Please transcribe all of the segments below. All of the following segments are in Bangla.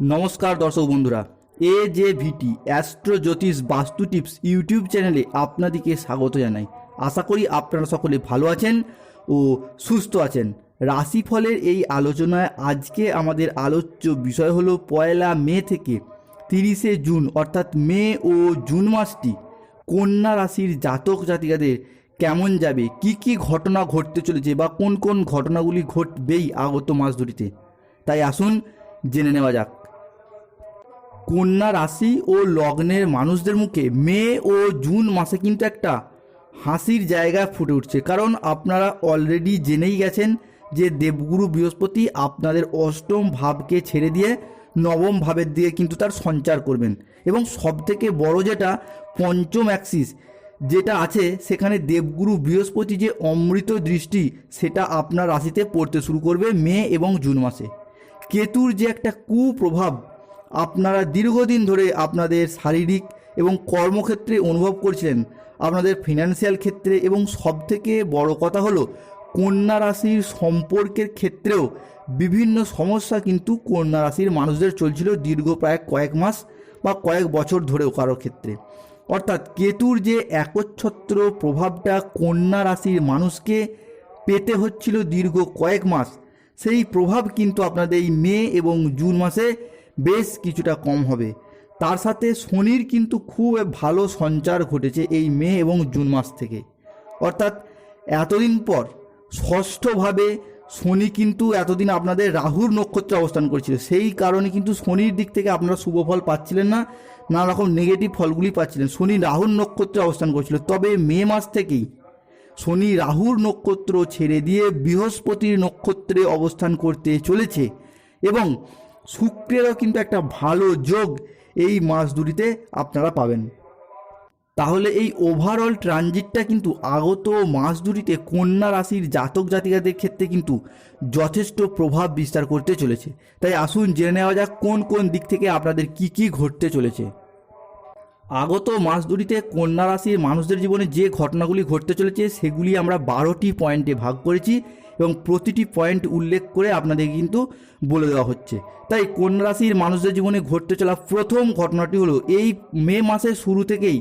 নমস্কার দর্শক বন্ধুরা, এ যে ভিটি অ্যাস্ট্রো জ্যোতিষ বাস্তু টিপস ইউটিউব চ্যানেলে আপনাদেরকে স্বাগত জানাই। আশা করি আপনারা সকলে ভালো আছেন ও সুস্থ আছেন। রাশিফলের এই আলোচনায় আজকে আমাদের আলোচ্য বিষয় হলো পয়লা মে থেকে তিরিশে জুন, অর্থাৎ মে ও জুন মাসটি কন্যা রাশির জাতক জাতিকাদের কেমন যাবে, কি কি ঘটনা ঘটতে চলেছে বা কোন কোন ঘটনাগুলি ঘটবেই আগত মাস দুটিতে তাই আসুন জেনে নেওয়া যাক। কন্যা রাশি ও লগ্নের মানুষদের মুখে মে ও জুন মাসে কিন্তু একটা হাসির জায়গা ফুটে উঠছে। কারণ আপনারা অলরেডি জেনেই গেছেন যে দেবগুরু বৃহস্পতি আপনাদের অষ্টম ভাবকে ছেড়ে দিয়ে নবম ভাবের দিকে কিন্তু তার সঞ্চার করবেন। এবং সবথেকে বড় যেটা, পঞ্চম অ্যাক্সিস যেটা আছে, সেখানে দেবগুরু বৃহস্পতি যে অমৃত দৃষ্টি, সেটা আপনার রাশিতে পড়তে শুরু করবে মে এবং জুন মাসে। কেতুর যে একটা কুপ্রভাব আপনারা দীর্ঘদিন ধরে আপনাদের শারীরিক এবং কর্মক্ষেত্রে অনুভব করছিলেন। আপনাদের ফিনান্সিয়াল ক্ষেত্রে এবং সবথেকে বড় কথা হলো, কন্যা রাশির সম্পর্কের ক্ষেত্রেও বিভিন্ন সমস্যা কিন্তু কন্যা রাশির মানুষদের চলছিল দীর্ঘ প্রায় কয়েক মাস বা কয়েক বছর ধরেও কারোর ক্ষেত্রে। অর্থাৎ কেতুর যে একচ্ছত্র প্রভাবটা কন্যা রাশির মানুষকে পেতে হচ্ছিল দীর্ঘ কয়েক মাস, সেই প্রভাব কিন্তু আপনাদের এই মে এবং জুন মাসে বেশ কিছুটা কম হবে। তার সাথে শনির কিন্তু খুব ভালো সঞ্চার ঘটেছে এই মে এবং জুন মাস থেকে। অর্থাৎ এতদিন পর ষষ্ঠভাবে শনি কিন্তু এতদিন আপনাদের রাহুর নক্ষত্রে অবস্থান করছিল। সেই কারণে কিন্তু শনির দিক থেকে আপনারা শুভ ফল পাচ্ছিলেন না, নানা রকম নেগেটিভ ফলগুলি পাচ্ছিলেন। শনি রাহুর নক্ষত্রে অবস্থান করছিল। তবে মে মাস থেকেই শনি রাহুর নক্ষত্র ছেড়ে দিয়ে বৃহস্পতির নক্ষত্রে অবস্থান করতে চলেছে এবং শুক্রেরও কিন্তু একটা ভালো যোগ এই মাস দুটিতে আপনারা পাবেন। তাহলে এই ওভারঅল ট্রানজিটটা কিন্তু আগত মাস দুটিতে কন্যা রাশির জাতক জাতিকাদের ক্ষেত্রে কিন্তু যথেষ্ট প্রভাব বিস্তার করতে চলেছে। তাই আসুন জেনে নেওয়া যাক কোন কোন দিক থেকে আপনাদের কি কি ঘটতে চলেছে। আগত মাস দুটিতে কন্যা রাশির মানুষদের জীবনে যে ঘটনাগুলি ঘটতে চলেছে, সেগুলি আমরা বারোটি পয়েন্টে ভাগ করেছি। এবং প্রতিটি পয়েন্ট উল্লেখ করে আপনাদের কিন্তু বলে দেওয়া হচ্ছে। তাই কন্যা রাশির মানুষদের জীবনে ঘটতে চলা প্রথম ঘটনাটি হলো, এই মে মাসের শুরু থেকেই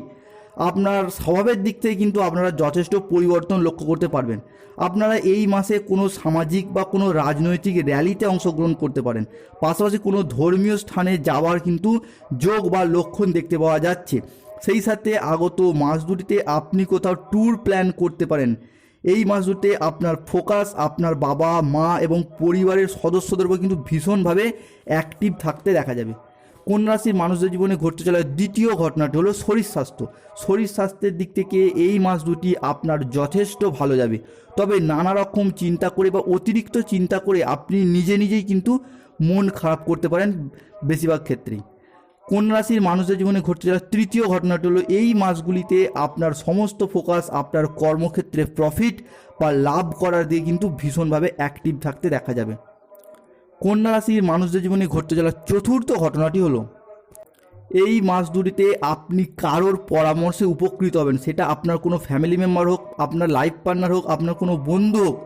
আপনার স্বভাবের দিক থেকে কিন্তু আপনারা যথেষ্ট পরিবর্তন লক্ষ্য করতে পারবেন। আপনারা এই মাসে কোনো সামাজিক বা কোনো রাজনৈতিক র্যালিতে অংশগ্রহণ করতে পারেন। পাশাপাশি কোনো ধর্মীয় স্থানে যাওয়ার কিন্তু যোগ বা লক্ষণ দেখতে পাওয়া যাচ্ছে। সেই সাথে আগত মাস দুটিতে আপনি কোথাও ট্যুর প্ল্যান করতে পারেন। এই মাস দুটিতে আপনার ফোকাস আপনার বাবা, মা এবং পরিবারের সদস্যদের উপর কিন্তু ভীষণভাবে অ্যাক্টিভ থাকতে দেখা যাবে। কোন রাশির মানুষদের জীবনে ঘটতে চলা দ্বিতীয় ঘটনাটি হলো শরীর স্বাস্থ্য। শরীর স্বাস্থ্যের দিক থেকে এই মাস দুটি আপনার যথেষ্ট ভালো যাবে। তবে নানা রকম চিন্তা করে বা অতিরিক্ত চিন্তা করে আপনি নিজে নিজেই কিন্তু মন খারাপ করতে পারেন বেশিরভাগ ক্ষেত্রেই। কোন রাশির মানুষদের জীবনে ঘটতে যাওয়া তৃতীয় ঘটনাটি হলো এই মাসগুলিতে আপনার সমস্ত ফোকাস আপনার কর্মক্ষেত্রে প্রফিট বা লাভ করার দিয়ে কিন্তু ভীষণভাবে অ্যাক্টিভ থাকতে দেখা যাবে। কন্যা রাশির মানুষদের জীবনে ঘটতে চলা চতুর্থ ঘটনাটি হলো, এই মাস দুটিতে আপনি কারোর পরামর্শে উপকৃত হবেন। সেটা আপনার কোনো ফ্যামিলি মেম্বার হোক, আপনার লাইফ পার্টনার হোক, আপনার কোনো বন্ধু হোক,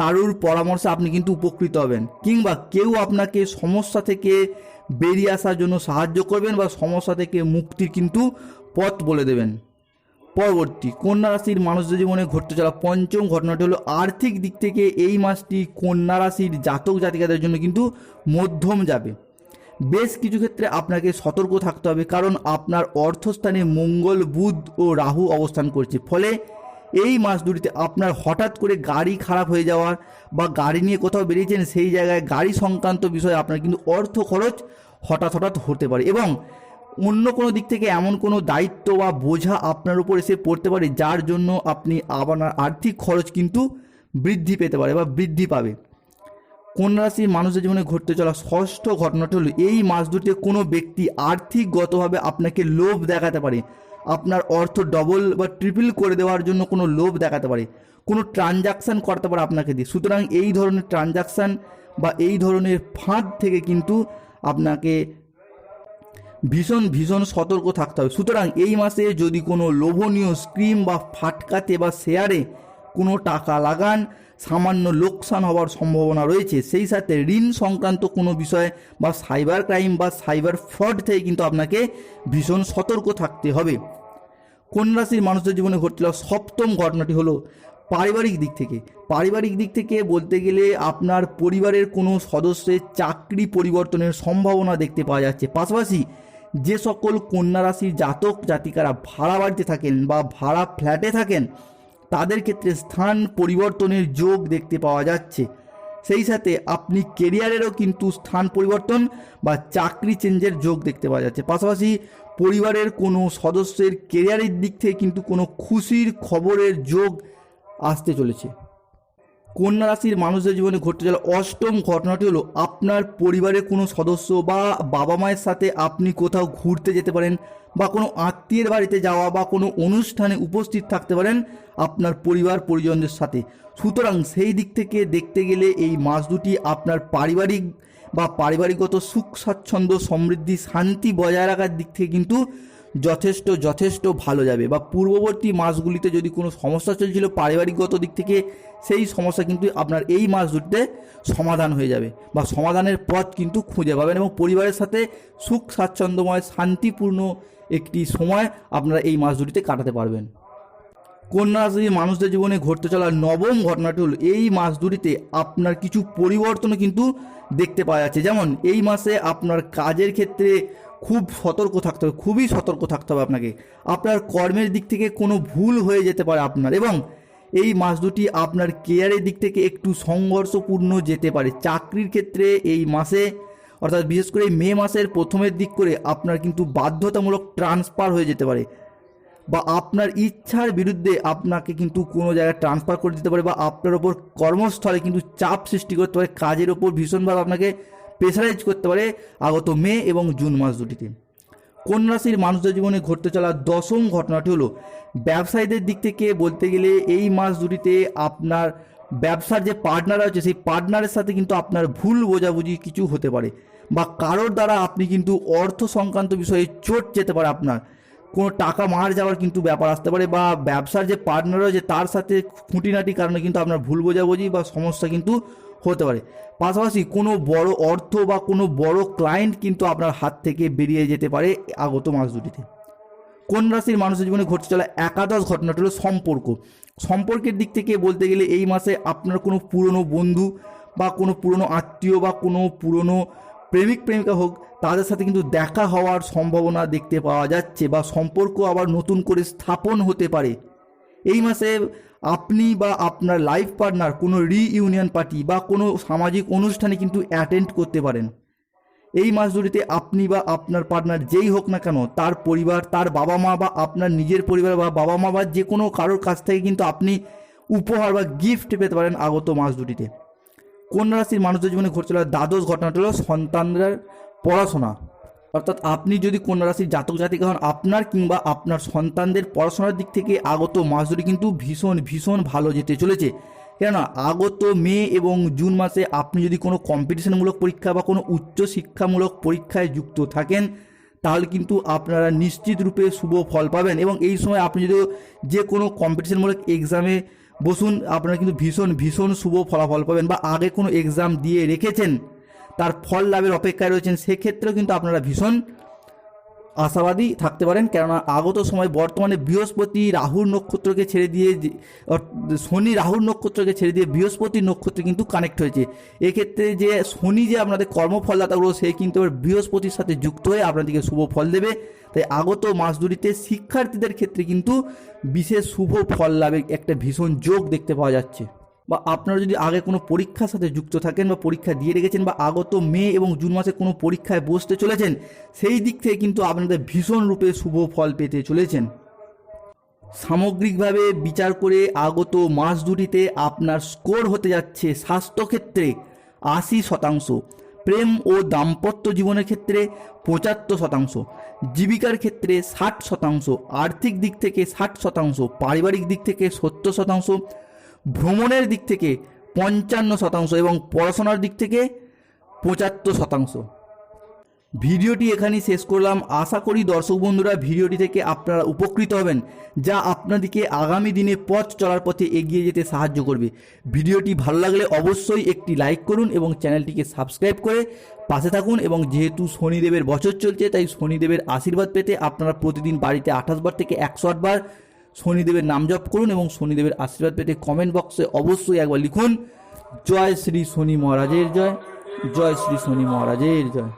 কারোর পরামর্শে আপনি কিন্তু উপকৃত হবেন। কিংবা কেউ আপনাকে সমস্যা থেকে বেরিয়ে আসার জন্য সাহায্য করবেন বা সমস্যা থেকে মুক্তির কিন্তু পথ বলে দেবেন। পরবর্তী, কন্যা রাশির মানুষদের জীবনে ঘটতে চলা পঞ্চম ঘটনাটি হলো আর্থিক দিক থেকে এই মাসটি কন্যা রাশির জাতক জাতিকাদের জন্য কিন্তু মধ্যম যাবে। বেশ কিছু ক্ষেত্রে আপনাকে সতর্ক থাকতে হবে কারণ আপনার অর্থস্থানে মঙ্গল, বুধ ও রাহু অবস্থান করছে। ফলে এই মাস দুটিতে আপনার হঠাৎ করে গাড়ি খারাপ হয়ে যাওয়ার বা গাড়ি নিয়ে কোথাও বেরিয়েছেন সেই জায়গায় গাড়ি সংক্রান্ত বিষয়ে আপনার কিন্তু অর্থ খরচ হঠাৎ হঠাৎ হতে পারে এবং অন্য কোনো দিক থেকে এমন কোনো দায়িত্ব বা বোঝা আপনার উপর এসে পড়তে পারে যার জন্য আপনি আপনার আর্থিক খরচ কিন্তু বৃদ্ধি পেতে পারে বা বৃদ্ধি পাবে। কোন রাশির মানুষের জীবনে ঘটতে চলা ষষ্ঠ ঘটনাটি হলো, এই মাস দুটিতে কোনো ব্যক্তি আর্থিকগতভাবে আপনাকে লোভ দেখাতে পারে। আপনার অর্থ ডবল বা ট্রিপল করে দেওয়ার জন্য কোনো লোভ দেখাতে পারে। কোনো ট্রানজাকশান করতে পারে আপনাকে দিয়ে। সুতরাং এই ধরনের ট্রানজাকশান বা এই ধরনের ফাঁদ থেকে কিন্তু আপনাকে ভীষণ ভীষণ সতর্ক থাকতে হবে। সুতরাং এই মাসে যদি কোনো লোভনীয় স্ক্রিম বা ফাটকাতে বা শেয়ারে কোনো টাকা লাগান, সামান্য লোকসান হওয়ার সম্ভাবনা রয়েছে। সেই সাথে ঋণ সংক্রান্ত কোনো বিষয় বা সাইবার ক্রাইম বা সাইবার ফ্রড থেকে কিন্তু আপনাকে ভীষণ সতর্ক থাকতে হবে। কন্যা রাশির মানুষের জীবনে ঘটছিল? সপ্তম ঘটনাটি হলো পারিবারিক দিক থেকে। পারিবারিক দিক থেকে বলতে গেলে আপনার পরিবারের কোনো সদস্যের চাকরি পরিবর্তনের সম্ভাবনা দেখতে পাওয়া যাচ্ছে। পাশাপাশি যে সকল কন্যা রাশির জাতক জাতিকারা ভাড়া বাড়িতে থাকেন বা ভাড়া ফ্ল্যাটে থাকেন তাদের ক্ষেত্রে স্থান পরিবর্তনের যোগ দেখতে পাওয়া যাচ্ছে। সেই সাথে আপনি কেরিয়ারেরও কিন্তু স্থান পরিবর্তন বা চাকরি চেঞ্জের যোগ দেখতে পাওয়া যাচ্ছে। পাশাপাশি পরিবারের কোনো সদস্যের কেরিয়ারের দিক থেকে কিন্তু কোনো খুশির খবরের যোগ আসতে চলেছে। কন্যা রাশির মানুষদের জীবনে ঘটতে চলা অষ্টম ঘটনাটি হলো, আপনার পরিবারের কোনো সদস্য বা বাবা মায়ের সাথে আপনি কোথাও ঘুরতে যেতে পারেন বা কোনো আত্মীয়ের বাড়িতে যাওয়া বা কোনো অনুষ্ঠানে উপস্থিত থাকতে পারেন আপনার পরিবার পরিজনদের সাথে। সুতরাং সেই দিক থেকে দেখতে গেলে এই মাস দুটি আপনার পারিবারিক বা পারিবারিকগত সুখ স্বাচ্ছন্দ্য সমৃদ্ধি, শান্তি বজায় রাখার দিক থেকে কিন্তু যথেষ্ট যথেষ্ট ভালো যাবে। বা পূর্ববর্তী মাসগুলিতে যদি কোনো সমস্যা চলছিল পারিবারিকগত দিক থেকে, সেই সমস্যা কিন্তু আপনার এই মাস দুটিতে সমাধান হয়ে যাবে। বা সমাধানের পথ কিন্তু খুঁজে পাবেন এবং পরিবারের সাথে সুখ, স্বাচ্ছন্দ্যময়, শান্তিপূর্ণ একটি সময় আপনারা এই মাস দুটিতে কাটাতে পারবেন। কন্যা রাশির মানুষদের জীবনে ঘটতে চলা নবম ঘটনাটি হলো, এই মাস দুটিতে আপনার কিছু পরিবর্তনও কিন্তু দেখতে পাওয়া যাচ্ছে। যেমন, এই মাসে আপনার কাজের ক্ষেত্রে খুব সতর্ক থাকতে হবে, খুবই সতর্ক থাকতে হবে আপনাকে। আপনার কর্মের দিক থেকে কোনো ভুল হয়ে যেতে পারে আপনার এবং এই মাস দুটি আপনার কেয়ারের দিক থেকে একটু সংঘর্ষপূর্ণ যেতে পারে। চাকরির ক্ষেত্রে এই মাসে, অর্থাৎ বিশেষ করে মে মাসের প্রথমের দিক করে আপনার কিন্তু বাধ্যতামূলক ট্রান্সফার হয়ে যেতে পারে বা আপনার ইচ্ছার বিরুদ্ধে আপনাকে কিন্তু কোনো জায়গায় ট্রান্সফার করে দিতে পারে বা আপনার ওপর কর্মস্থলে কিন্তু চাপ সৃষ্টি করতে পারে। কাজের ওপর ভীষণভাবে আপনাকে প্রেশারাইজ করতে পারে আগত মে এবং জুন মাস দুটিতে। কোন রাশির মানুষদের জীবনে ঘটতে চলা দশম ঘটনাটি হলো, ব্যবসায়ীদের দিক থেকে বলতে গেলে এই মাস দুটিতে আপনার ব্যবসার যে পার্টনার আছে সেই পার্টনারের সাথে কিন্তু আপনার ভুল বোঝাবুঝি কিছু হতে পারে বা কারোর দ্বারা আপনি কিন্তু অর্থ সংক্রান্ত বিষয়ে চোট যেতে পারে আপনার। কোনো টাকা মার যাওয়ার কিন্তু ব্যাপার আসতে পারে বা ব্যবসার যে পার্টনার আছে তার সাথে খুঁটিনাটি কারণে কিন্তু আপনার ভুল বোঝাবুঝি বা সমস্যা কিন্তু হতে পারে। পাশাপাশি কোনো বড় অর্থ বা কোনো বড় ক্লায়েন্ট কিন্তু আপনার হাত থেকে বেরিয়ে যেতে পারে আগত মাস দুটিতে। কোন রাশির মানুষের জীবনে ঘটতে চলা একাদশ ঘটনাটি হলো সম্পর্ক। সম্পর্কের দিক থেকে বলতে গেলে এই মাসে আপনার কোনো পুরনো বন্ধু বা কোনো পুরনো আত্মীয় বা কোনো পুরনো প্রেমিক, প্রেমিকা হোক তাদের সাথে কিন্তু দেখা হওয়ার সম্ভাবনা দেখতে পাওয়া যাচ্ছে বা সম্পর্ক আবার নতুন করে স্থাপন হতে পারে। এই মাসে আপনি বা আপনার লাইফ পার্টনার কোনো রিইউনিয়ন পার্টি বা কোনো সামাজিক অনুষ্ঠানে কিন্তু অ্যাটেন্ড করতে পারেন। এই মাস জুড়িতে আপনি বা আপনার পার্টনার যেই হোক না কেন, তার পরিবার, তার বাবা মা বা আপনার নিজের পরিবার বা বাবা মা বা যে কোনো কারোর কাছ থেকে কিন্তু আপনি উপহার বা গিফট পেতে পারেন আগত মাস দুটিতে কন্যা রাশির মানুষদের জীবনে ঘটছিল দ্বাদশ ঘটনাটা হলো সন্তানদের পড়াশোনা। অর্থাৎ আপনি যদি কন্যা রাশির জাতক জাতিকা হন, আপনার কিংবা আপনার সন্তানদের পড়াশোনার দিক থেকে আগত মাস ধরে কিন্তু ভীষণ ভীষণ ভালো যেতে চলেছে। কেননা আগত মে এবং জুন মাসে আপনি যদি কোনো কম্পিটিশনমূলক পরীক্ষা বা কোনো উচ্চ শিক্ষামূলক পরীক্ষায় যুক্ত থাকেন, তাহলে কিন্তু আপনারা নিশ্চিত রূপে শুভ ফল পাবেন এবং এই সময় আপনি যদি যে কোনো কম্পিটিশনমূলক এক্সামে বসুন, আপনারা কিন্তু ভীষণ ভীষণ শুভ ফলাফল পাবেন বা আগে কোনো এক্সাম দিয়ে রেখেছেন। তার ফল লাভের অপেক্ষায় রয়েছেন, সেক্ষেত্রেও কিন্তু আপনারা ভীষণ আশাবাদী থাকতে পারেন। কেননা আগত সময় বর্তমানে বৃহস্পতি রাহুর নক্ষত্রকে ছেড়ে দিয়ে শনি রাহুর নক্ষত্রকে ছেড়ে দিয়ে বৃহস্পতি নক্ষত্র কিন্তু কানেক্ট হয়েছে। এক্ষেত্রে যে শনি যে আপনাদের কর্মফলদাতাগুলো, সে কিন্তু এবার বৃহস্পতির সাথে যুক্ত হয়ে আপনাদেরকে শুভ ফল দেবে। তাই আগত মাস দুটিতে শিক্ষার্থীদের ক্ষেত্রে কিন্তু বিশেষ শুভ ফল লাভের একটা ভীষণ যোগ দেখতে পাওয়া যাচ্ছে। বা আপনারা যদি আগে কোনো পরীক্ষার সাথে যুক্ত থাকেন বা পরীক্ষা দিয়ে রেখেছেন বা আগত মে এবং জুন মাসে কোনো পরীক্ষায় বসতে চলেছেন, সেই দিক থেকে কিন্তু আপনাদের ভীষণ রূপে শুভ ফল পেতে চলেছেন। সামগ্রিকভাবে বিচার করে আগত মাস দুটিতে আপনার স্কোর হতে যাচ্ছে স্বাস্থ্যক্ষেত্রে আশি শতাংশ, প্রেম ও দাম্পত্য জীবনের ক্ষেত্রে পঁচাত্তর শতাংশ, জীবিকার ক্ষেত্রে ষাট শতাংশ, আর্থিক দিক থেকে ষাট শতাংশ, পারিবারিক দিক থেকে সত্তর শতাংশ ভ্রমণের দিক থেকে পঞ্চান্ন শতাংশ এবং পড়াশোনার দিক থেকে পঁচাত্তর শতাংশ। ভিডিওটি এখানেই শেষ করলাম। আশা করি দর্শক বন্ধুরা ভিডিওটি থেকে আপনারা উপকৃত হবেন, যা আপনাদেরকে আগামী দিনে পথ চলার পথে এগিয়ে যেতে সাহায্য করবে। ভিডিওটি ভালো লাগলে অবশ্যই একটি লাইক করুন এবং চ্যানেলটিকে সাবস্ক্রাইব করে পাশে থাকুন এবং যেহেতু শনিদেবের বছর চলছে, তাই শনিদেবের আশীর্বাদ পেতে আপনারা প্রতিদিন বাড়িতে আঠাশ বার থেকে একশো বার শনিদেবের নাম জপ করুন এবং শনিদেবের আশীর্বাদ পেতে কমেন্ট বক্সে অবশ্যই একবার লিখুন, জয় শ্রী শনি মহারাজের জয় জয় শ্রী শনি মহারাজের জয়।